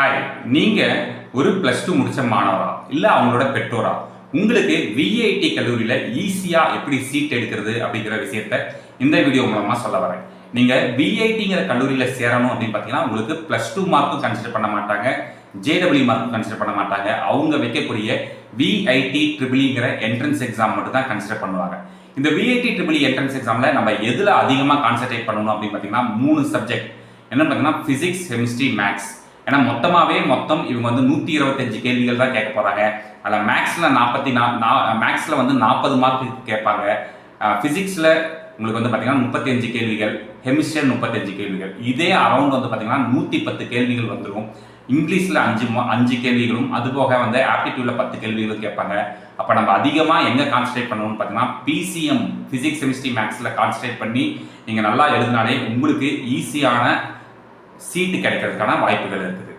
Hi நீங்கள் ஒரு plus two முடித்த மாணவரா? இல்லை அவங்களோட பெற்றோரா? உங்களுக்கு விஐடி கல்லூரியில் ஈஸியாக எப்படி சீட் எடுக்கிறது அப்படிங்கிற விஷயத்த இந்த வீடியோ மூலமாக சொல்ல வரேன். நீங்கள் விஐடிங்கிற கல்லூரியில் சேரணும் அப்படின்னு பார்த்தீங்கன்னா உங்களுக்கு ப்ளஸ் டூ மார்க்கும் கன்சிடர் பண்ண மாட்டாங்க. ஜேடபிள்யூ மார்க்கும் கன்சிடர் பண்ண மாட்டாங்க. அவங்க வைக்கக்கூடிய விஐடி ட்ரிபிளிங்கிற என்ட்ரன்ஸ் எக்ஸாம் மட்டும் தான் கன்சிடர் பண்ணுவாங்க. இந்த விஐடி ட்ரிபிள் என்ட்ரன்ஸ் எக்ஸாமில் நம்ம எதில் அதிகமாக கான்சென்ட்ரேட் பண்ணணும் அப்படின்னு பார்த்தீங்கன்னா மூணு சப்ஜெக்ட் என்ன பார்த்தீங்கன்னா ஃபிசிக்ஸ் கெமிஸ்ட்ரி மேக்ஸ் ஏன்னா மொத்தமாகவே மொத்தம் இவங்க வந்து நூற்றி இருபத்தஞ்சு கேள்விகள் தான் கேட்க போகிறாங்க அதில் மேக்ஸில் நாற்பத்தி நா மேக்ஸில் வந்து நாற்பது மார்க் கேட்பாங்க. ஃபிசிக்ஸில் உங்களுக்கு வந்து பார்த்தீங்கன்னா முப்பத்தஞ்சு கேள்விகள் ஹெமிஸ்டர் முப்பத்தஞ்சு கேள்விகள். இதே அரௌண்ட் வந்து பார்த்தீங்கன்னா நூற்றி பத்து கேள்விகள் வந்துடும் இங்கிலீஷில் அஞ்சு மா- அஞ்சு கேள்விகளும் அதுபோக வந்து ஆப்டிடியூடில் பத்து கேள்விகளும் கேட்பாங்க. அப்போ நம்ம அதிகமாக எங்கே கான்சன்ட்ரேட் பண்ணணும்னு பார்த்தீங்கன்னா பிசிஎம் ஃபிசிக்ஸ் கெமிஸ்ட்ரி மேக்ஸில் கான்சன்ட்ரேட் பண்ணி நீங்கள் நல்லா எழுதினாலே உங்களுக்கு ஈஸியான சீட்டு கிடைக்கிறதுக்கான வாய்ப்புகள் இருக்குது.